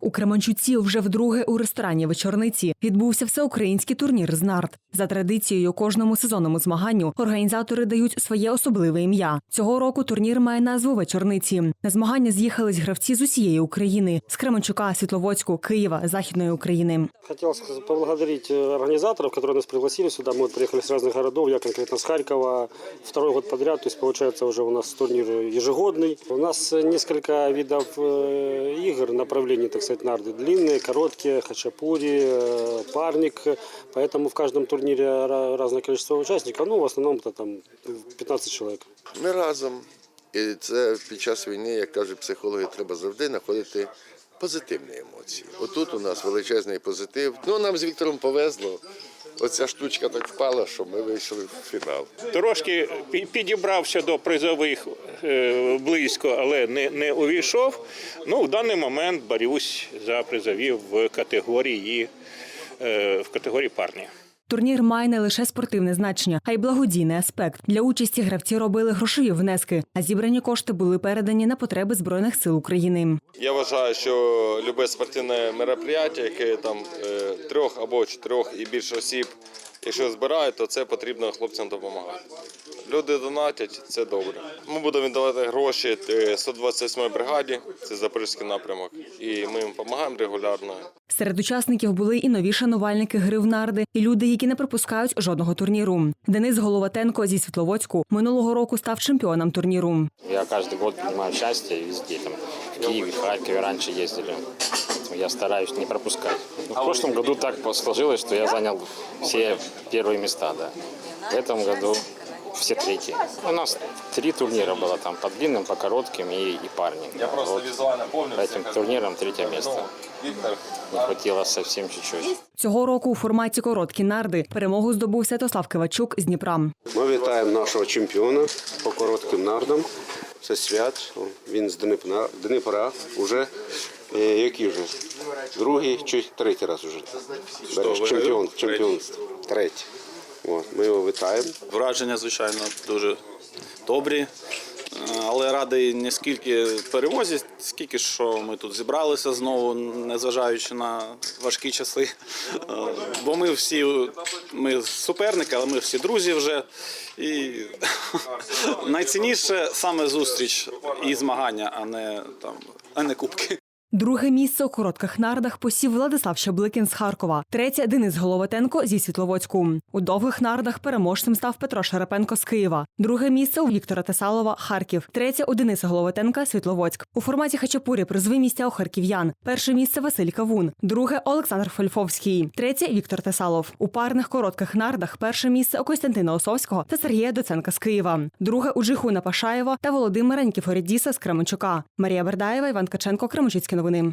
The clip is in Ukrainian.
У Кременчуці вже вдруге у ресторані вечорниці відбувся всеукраїнський турнір з нарт. За традицією кожному сезонному змаганню організатори дають своє особливе ім'я. Цього року турнір має назву вечорниці. На змагання з'їхались гравці з усієї України з Кременчука, Світловодську, Києва, Західної України. Хотел сказать- поблагодарить э, организаторов, которые нас пригласили сюда. Мы вот приехали с разных городов, я конкретно с Харькова. Второй год подряд, то есть получается уже у нас турнир ежегодный. У нас э, несколько видов э, игр, направлений, так сказать, нарды. Длинные, короткие, хачапури, э, парник. Поэтому в каждом турнире ра- разное количество участников. Ну, в основном это там 15 человек. Ми разом. і це під час війни, як кажуть психологи, треба завжди знаходити позитивні емоції. Отут у нас величезний позитив. Ну нам з Віктором повезло. Оця штучка так впала, що ми вийшли в фінал. Трошки підібрався до призових е, близько, але не, не увійшов. Ну, в даний момент борюсь за призові в категорії, е, в категорії парні. Турнір має не лише спортивне значення, а й благодійний аспект. Для участі гравці робили грошові внески, а зібрані кошти були передані на потреби збройних сил України. Я вважаю, що любе спортивне мероприятие, яке там е, трьох або чотирьох і більше осіб, якщо збирають, то це потрібно хлопцям допомагати. Люди донатять, це добре. Ми будемо віддавати гроші е, 128-й бригаді, це Запорізький напрямок, і ми їм допомагаємо регулярно. Серед учасників були і нові шанувальники гри в нарди, і люди, які не пропускають жодного турніру. Денис Головатенко зі Світловодську минулого року став чемпіоном турніру. Я каждый год принимаю участие везде, там, в Киеве, в Харькове раньше ездили Поэтому Я стараюсь не пропускать. Ну, в прошлом году так сложилось, что я занял все первые места, да. В этом году все третьи. У нас три турнира было там, по длинным, по коротким и, и парни. Я просто визуально помню. По этим турнирам третье место. Не хватило совсем чуть-чуть. Цього року у форматі короткі нарди перемогу здобув Святослав Кивачук з Дніпра. Ми вітаємо нашого чемпіона по коротким нардам. Це свят. Він з Дніпра, Дніпра уже е, який вже? Другий чи третій раз уже береш чемпіон, чемпіонство. Третій. От, ми його вітаємо. Враження, звичайно, дуже добрі. Е, Але радий не скільки перемозі, скільки що ми тут зібралися знову, незважаючи на важкі часи. Е, Бо ми всі ми суперники, але ми всі друзі вже. І найцінніше саме зустріч і змагання, а не там, а не кубки. Друге місце у коротких нардах посів Владислав Щебликін з Харкова. Третє Денис Головатенко зі Світловодську. У довгих нардах переможцем став Петро Шарапенко з Києва. Друге місце у Віктора Тесалова Харків. Третє у Дениса Головатенка Світловодськ. У форматі хачапурі призові місця у харків'ян. Перше місце Василь Кавун. Друге Олександр Фольфовський. Третє Віктор Тесалов. У парних коротких нардах перше місце у Костянтина Осовського та Сергія Доценка з Києва. Друге у Джихуна Пашаєва та Володимира Нікіфорідіса з Кременчука. Марія Бердаєва, Іван Ткаченко, Кременчуцькі новини.